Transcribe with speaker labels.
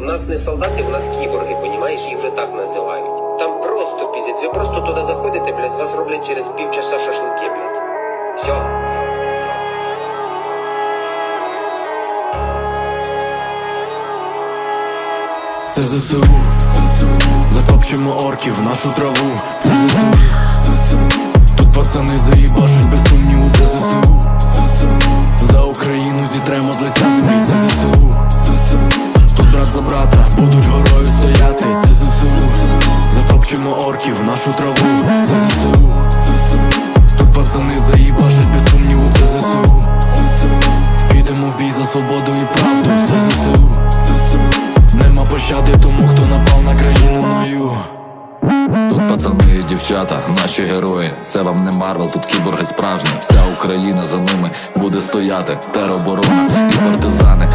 Speaker 1: У нас не солдати, у нас кіборги, понімаєш, їх вже так називають. Там просто піздець, ви просто туди заходите, блядь, вас роблять через півчаса шашлики, блядь. Все.
Speaker 2: Це ЗСУ, затопчемо орків нашу траву. Це ЗСУ, тут пацани заїбашуть без сумніву. Це ЗСУ, за брата будуть горою стояти. Це ЗСУ, затопчемо орків в нашу траву. Це ЗСУ, тут пацани заїбашать без сумніву. Це ЗСУ, підемо в бій за свободу і правду. Це ЗСУ. Нема пощади тому, хто напав на країну мою.
Speaker 3: Тут пацани і дівчата, наші герої. Це вам не Марвел, тут кіборги справжні. Вся Україна за ними буде стояти. Тероборона і партизани.